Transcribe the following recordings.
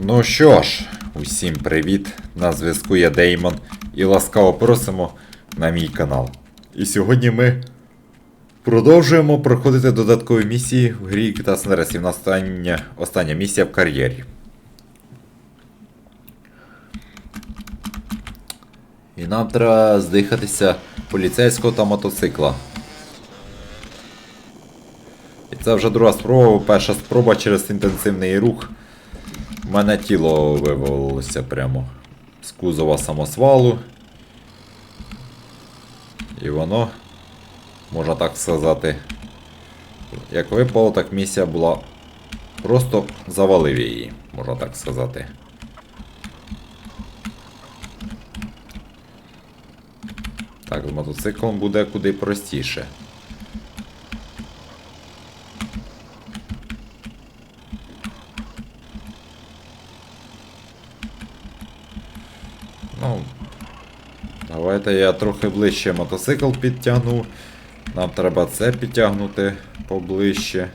Ну що ж, усім привіт! На зв'язку я Деймон і ласкаво просимо на мій канал. І сьогодні ми продовжуємо проходити додаткові місії в грі GTA San І в нас остання, остання місія в кар'єрі. І нам треба здихатися поліцейського та мотоцикла. І це вже друга спроба, перша спроба через інтенсивний рух. У мене тіло вивалилося прямо з кузова самосвалу. І воно, можна так сказати, як випало, так місія була. Просто завалив її, можна так сказати. Так, з мотоциклом буде куди простіше. Ну, давайте я трохи ближче мотоцикл підтягну. Нам треба це підтягнути поближче.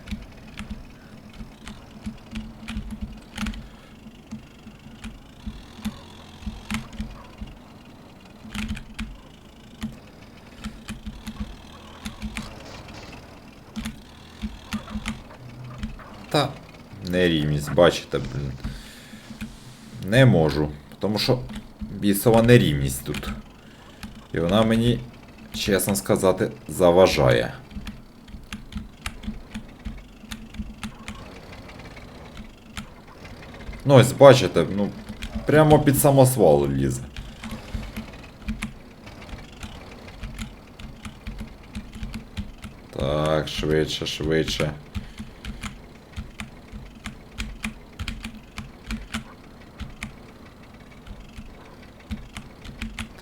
Та нерівність, бачите, блін. Не можу. Тому що бісова нерівність тут. І вона мені, чесно сказати, заважає. Ну ось бачите, ну, прямо під самосвал лізе. Так, швидше, швидше.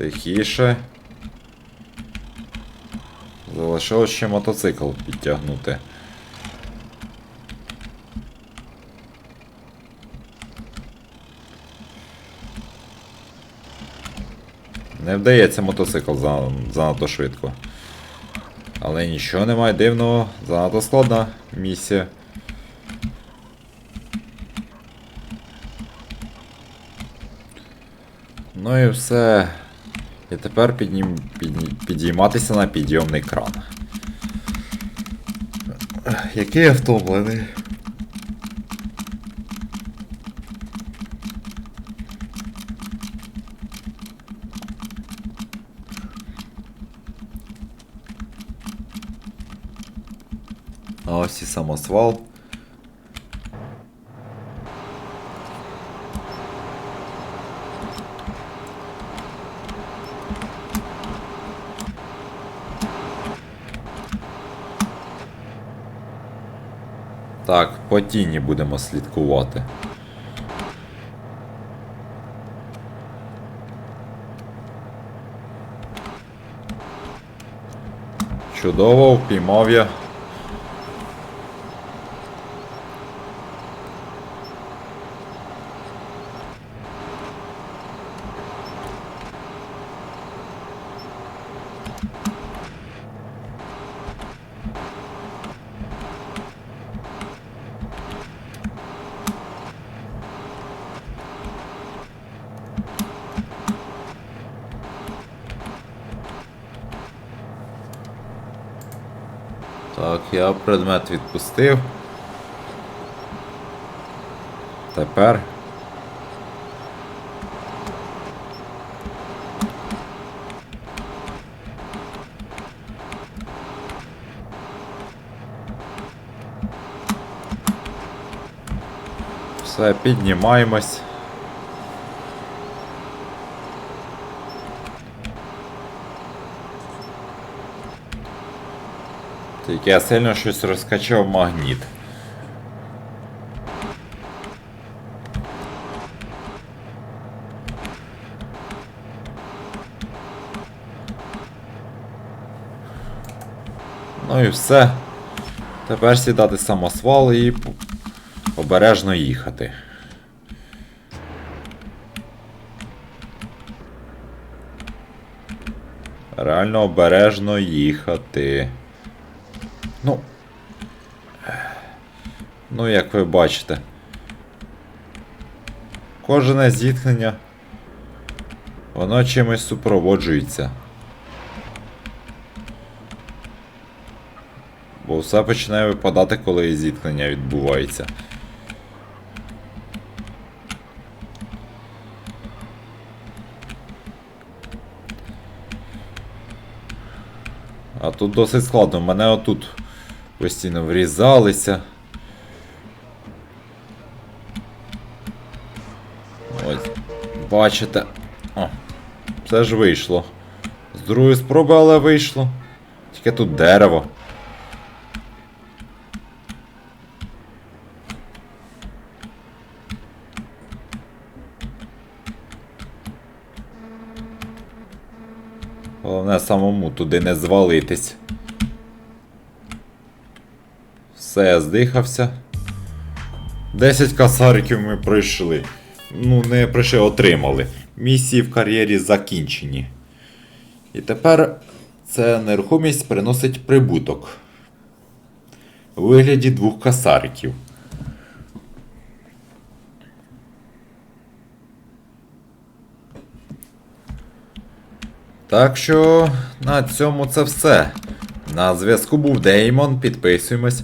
Тихіше. Залишилось ще мотоцикл підтягнути. Не вдається мотоцикл занадто швидко. Але нічого немає дивного, занадто складна місія. Ну і все. І тепер піднім, підні- підійматися на підйомний кран. Який я втомлений. А ось і самосвал. Так, по будемо слідкувати. Чудово, впіймав я. Так, я предмет відпустив. Тепер. Все, піднімаємось. Тільки я сильно щось розкачав магніт. Ну і все. Тепер сідати самосвал і обережно їхати. Реально обережно їхати. Ну. Ну, як ви бачите. кожне зіткнення. Воно чимось супроводжується. Бо все починає випадати, коли зіткнення відбувається. А тут досить складно. Мене отут постійно врізалися. Ось, бачите. О, все ж вийшло. З другої спроби, але вийшло. Тільки тут дерево. Головне самому туди не звалитись. Все, я здихався. 10 касариків ми пройшли. Ну, не пройшли, отримали. Місії в кар'єрі закінчені. І тепер ця нерухомість приносить прибуток. У вигляді двох касариків. Так що на цьому це все. На зв'язку був Деймон. Підписуємось,